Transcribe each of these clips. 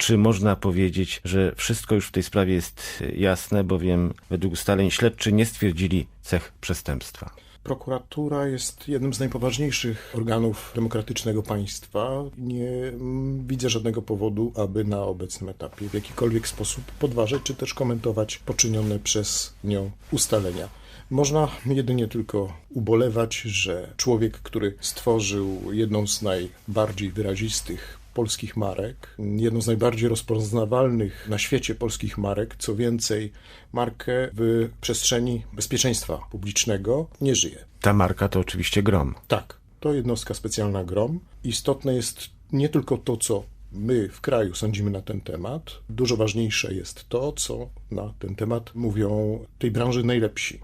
Czy można powiedzieć, że wszystko już w tej sprawie jest jasne, bowiem według ustaleń śledczy nie stwierdzili cech przestępstwa? Prokuratura jest jednym z najpoważniejszych organów demokratycznego państwa. Nie widzę żadnego powodu, aby na obecnym etapie w jakikolwiek sposób podważać czy też komentować poczynione przez nią ustalenia. Można jedynie tylko ubolewać, że człowiek, który stworzył jedną z najbardziej wyrazistych polskich marek, jedną z najbardziej rozpoznawalnych na świecie polskich marek, co więcej, markę w przestrzeni bezpieczeństwa publicznego, nie żyje. Ta marka to oczywiście grom. Tak, to jednostka specjalna GROM. Istotne jest nie tylko to, co my w kraju sądzimy na ten temat, dużo ważniejsze jest to, co na ten temat mówią tej branży najlepsi,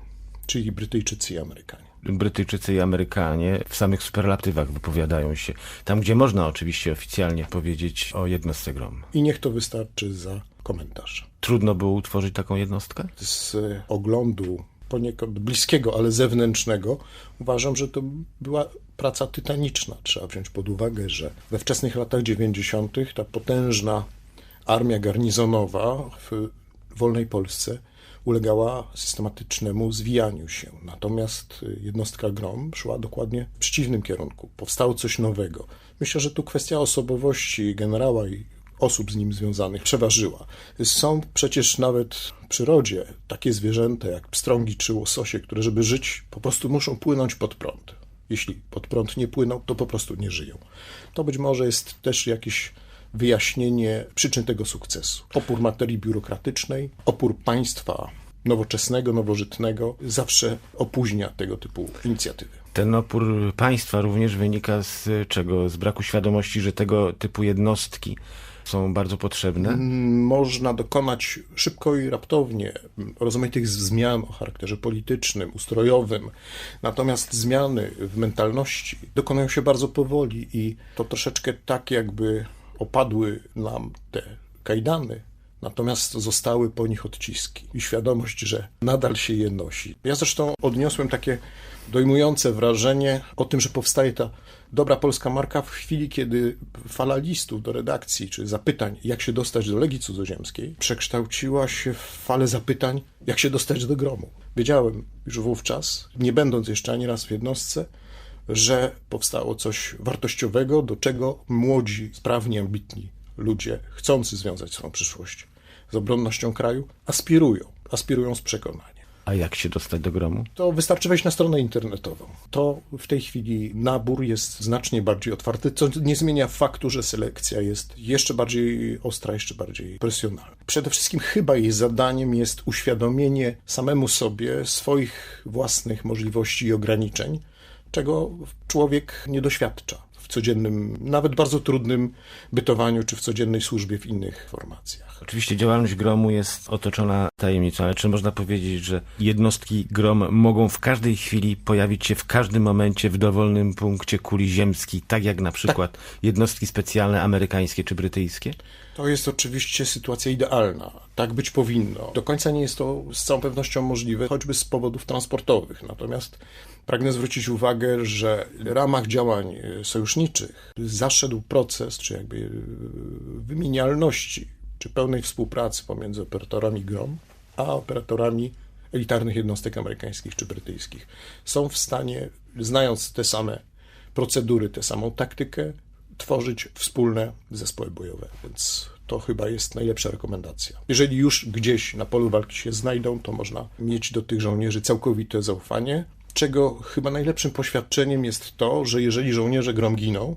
czyli Brytyjczycy i Amerykanie. Brytyjczycy i Amerykanie w samych superlatywach wypowiadają się. Tam, gdzie można oczywiście oficjalnie powiedzieć o jednostce grom. I niech to wystarczy za komentarz. Trudno było utworzyć taką jednostkę? Z oglądu poniekąd bliskiego, ale zewnętrznego, uważam, że to była praca tytaniczna. Trzeba wziąć pod uwagę, że we wczesnych latach 90. ta potężna armia garnizonowa w wolnej Polsce ulegała systematycznemu zwijaniu się. Natomiast jednostka GROM szła dokładnie w przeciwnym kierunku. Powstało coś nowego. Myślę, że tu kwestia osobowości generała i osób z nim związanych przeważyła. Są przecież nawet w przyrodzie takie zwierzęta jak pstrągi czy łososie, które żeby żyć po prostu muszą płynąć pod prąd. Jeśli pod prąd nie płyną, to po prostu nie żyją. To być może jest też jakiś wyjaśnienie przyczyn tego sukcesu. Opór materii biurokratycznej, opór państwa nowoczesnego, nowożytnego zawsze opóźnia tego typu inicjatywy. Ten opór państwa również wynika z czego? Z braku świadomości, że tego typu jednostki są bardzo potrzebne? Można dokonać szybko i raptownie rozmaitych zmian o charakterze politycznym, ustrojowym, natomiast zmiany w mentalności dokonują się bardzo powoli i to troszeczkę tak jakby opadły nam te kajdany, natomiast zostały po nich odciski i świadomość, że nadal się je nosi. Ja zresztą odniosłem takie dojmujące wrażenie o tym, że powstaje ta dobra polska marka w chwili, kiedy fala listów do redakcji czy zapytań, jak się dostać do Legii Cudzoziemskiej, przekształciła się w falę zapytań, jak się dostać do gromu. Wiedziałem już wówczas, nie będąc jeszcze ani raz w jednostce, że powstało coś wartościowego, do czego młodzi, sprawni, ambitni ludzie, chcący związać swoją przyszłość z obronnością kraju, aspirują. Aspirują z przekonania. A jak się dostać do gromu? To wystarczy wejść na stronę internetową. To w tej chwili nabór jest znacznie bardziej otwarty, co nie zmienia faktu, że selekcja jest jeszcze bardziej ostra, jeszcze bardziej presjonalna. Przede wszystkim chyba jej zadaniem jest uświadomienie samemu sobie swoich własnych możliwości i ograniczeń, czego człowiek nie doświadcza w codziennym, nawet bardzo trudnym bytowaniu, czy w codziennej służbie w innych formacjach. Oczywiście działalność gromu jest otoczona tajemnicą, ale czy można powiedzieć, że jednostki grom mogą w każdej chwili pojawić się w każdym momencie w dowolnym punkcie kuli ziemskiej, tak jak na przykład tak. jednostki specjalne amerykańskie czy brytyjskie? To jest oczywiście sytuacja idealna. Tak być powinno. Do końca nie jest to z całą pewnością możliwe, choćby z powodów transportowych. Natomiast pragnę zwrócić uwagę, że w ramach działań sojuszniczych zaszedł proces, czy jakby wymienialności, czy pełnej współpracy pomiędzy operatorami GROM a operatorami elitarnych jednostek amerykańskich czy brytyjskich. Są w stanie, znając te same procedury, tę samą taktykę, tworzyć wspólne zespoły bojowe, więc to chyba jest najlepsza rekomendacja. Jeżeli już gdzieś na polu walki się znajdą, to można mieć do tych żołnierzy całkowite zaufanie, czego chyba najlepszym poświadczeniem jest to, że jeżeli żołnierze grom giną,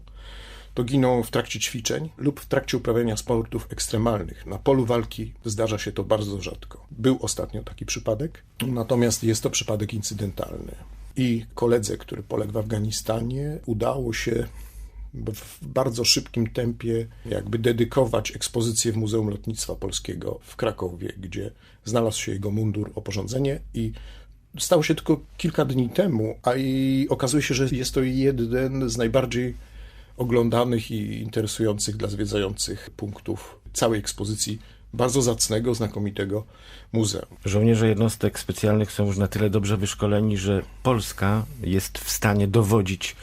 to giną w trakcie ćwiczeń lub w trakcie uprawiania sportów ekstremalnych. Na polu walki zdarza się to bardzo rzadko. Był ostatnio taki przypadek, natomiast jest to przypadek incydentalny. I koledze, który poległ w Afganistanie, udało się w bardzo szybkim tempie jakby dedykować ekspozycję w Muzeum Lotnictwa Polskiego w Krakowie, gdzie znalazł się jego mundur, oporządzenie i stało się tylko kilka dni temu, a i okazuje się, że jest to jeden z najbardziej oglądanych i interesujących dla zwiedzających punktów całej ekspozycji bardzo zacnego, znakomitego muzeum. Żołnierze jednostek specjalnych są już na tyle dobrze wyszkoleni, że Polska jest w stanie dowodzić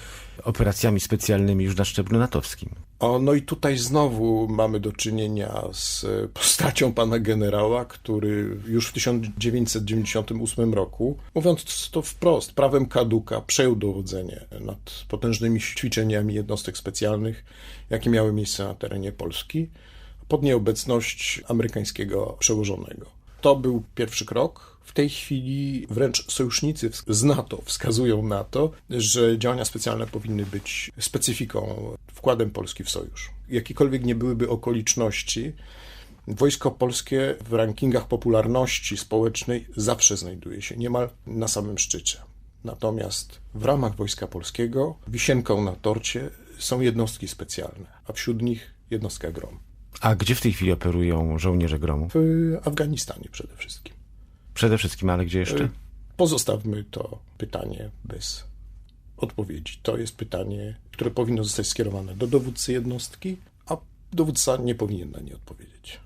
operacjami specjalnymi już na szczeblu natowskim. O, no i tutaj znowu mamy do czynienia z postacią pana generała, który już w 1998 roku, mówiąc to wprost, prawem kaduka przejął dowodzenie nad potężnymi ćwiczeniami jednostek specjalnych, jakie miały miejsce na terenie Polski, pod nieobecność amerykańskiego przełożonego. To był pierwszy krok. W tej chwili wręcz sojusznicy z NATO wskazują na to, że działania specjalne powinny być specyfiką, wkładem Polski w sojusz. Jakiekolwiek nie byłyby okoliczności, Wojsko polskie w rankingach popularności społecznej zawsze znajduje się niemal na samym szczycie. Natomiast w ramach Wojska Polskiego wisienką na torcie są jednostki specjalne, a wśród nich jednostka GROM. A gdzie w tej chwili operują żołnierze gromu? W Afganistanie przede wszystkim. Przede wszystkim, ale gdzie jeszcze? Pozostawmy to pytanie bez odpowiedzi. To jest pytanie, które powinno zostać skierowane do dowódcy jednostki, a dowódca nie powinien na nie odpowiedzieć.